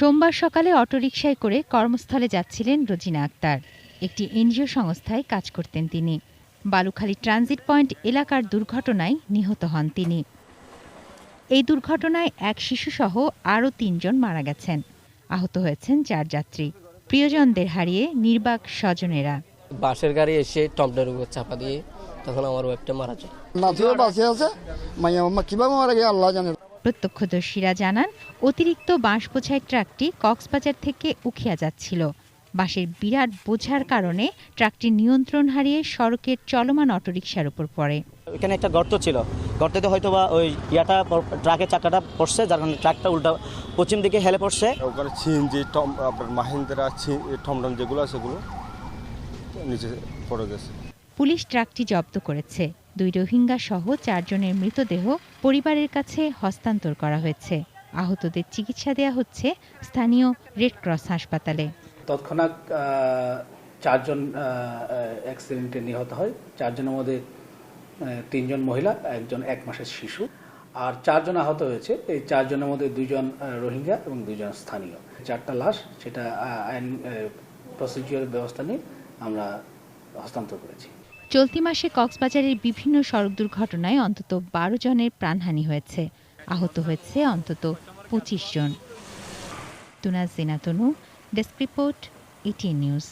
সোমবার সকালে অটোরিকশায় করে কর্মস্থলে যাচ্ছিলেন রোজিনা আক্তার। একটি এনজিও সংস্থায় কাজ করতেন তিনি। বালুখালী ট্রানজিট পয়েন্ট এলাকার দুর্ঘটনায় নিহত হন তিনি। এই দুর্ঘটনায় এক শিশুসহ আরও তিনজন মারা গেছেন। আহত হয়েছেন চার যাত্রী। প্রিয়জনদের হারিয়ে নির্বাক স্বজনেরা। বাসের গাড়ি এসে টমটার উপর চাপা দিয়ে তখন আমার ওয়েবটা মারা যায়। নাতিও বাঁচে আছে মাইয়া মামা কীভাবে মারা গিয়ে আল্লাহ জানে। প্রত্যক্ষদর্শীরা জানান অতিরিক্ত বাঁশ বোঝাই ট্রাকটি কক্সবাজার থেকে উখিয়া যাচ্ছিল। বাঁশের বিরাট বোঝার কারণে ট্রাকটি নিয়ন্ত্রণ হারিয়ে সড়কের চলমান অটোরিকশার উপর পড়ে। এখানে একটা গর্ত ছিল। গর্ততে হয়তো বা ওই ইয়াটা ট্রাকের চাকাটা পড়ছে যার কারণে ট্রাকটা উল্টা পশ্চিম দিকে হেলে পড়ছে। ওখানে সিএনজি টম আপনার মাহিন্দ্রা টমটম যেগুলো আছে সেগুলো নিচে পড়ে গেছে। পুলিশ ট্রাকটি জব্দ করেছে। দুই রোহিঙ্গা সহ চারজনের মৃতদেহ পরিবারের কাছে হস্তান্তর করা হয়েছে। আহতদের চিকিৎসা দেওয়া হচ্ছে স্থানীয় রেড ক্রস হাসপাতালে। তৎক্ষণাৎ চারজন অ্যাক্সিডেন্টে নিহত হয়। চারজনের মধ্যে তিনজন মহিলা, একজন এক মাসের শিশু। আর চারজন আহত হয়েছে। এই চারজনের মধ্যে দুজন রোহিঙ্গা এবং দুজন স্থানীয়। চারটা লাশ, সেটা আইন প্রসিডিওর ব্যবস্থা নিয়ে আমরা হস্তান্তর করেছি। চলতি মাসে কক্সবাজারের বিভিন্ন সড়ক দুর্ঘটনায় অন্তত বারো জনের প্রাণহানি হয়েছে। আহত হয়েছে অন্তত পঁচিশ জন। তুনা জিনাতনু ডেস্ক রিপোর্ট, এটিএন নিউজ।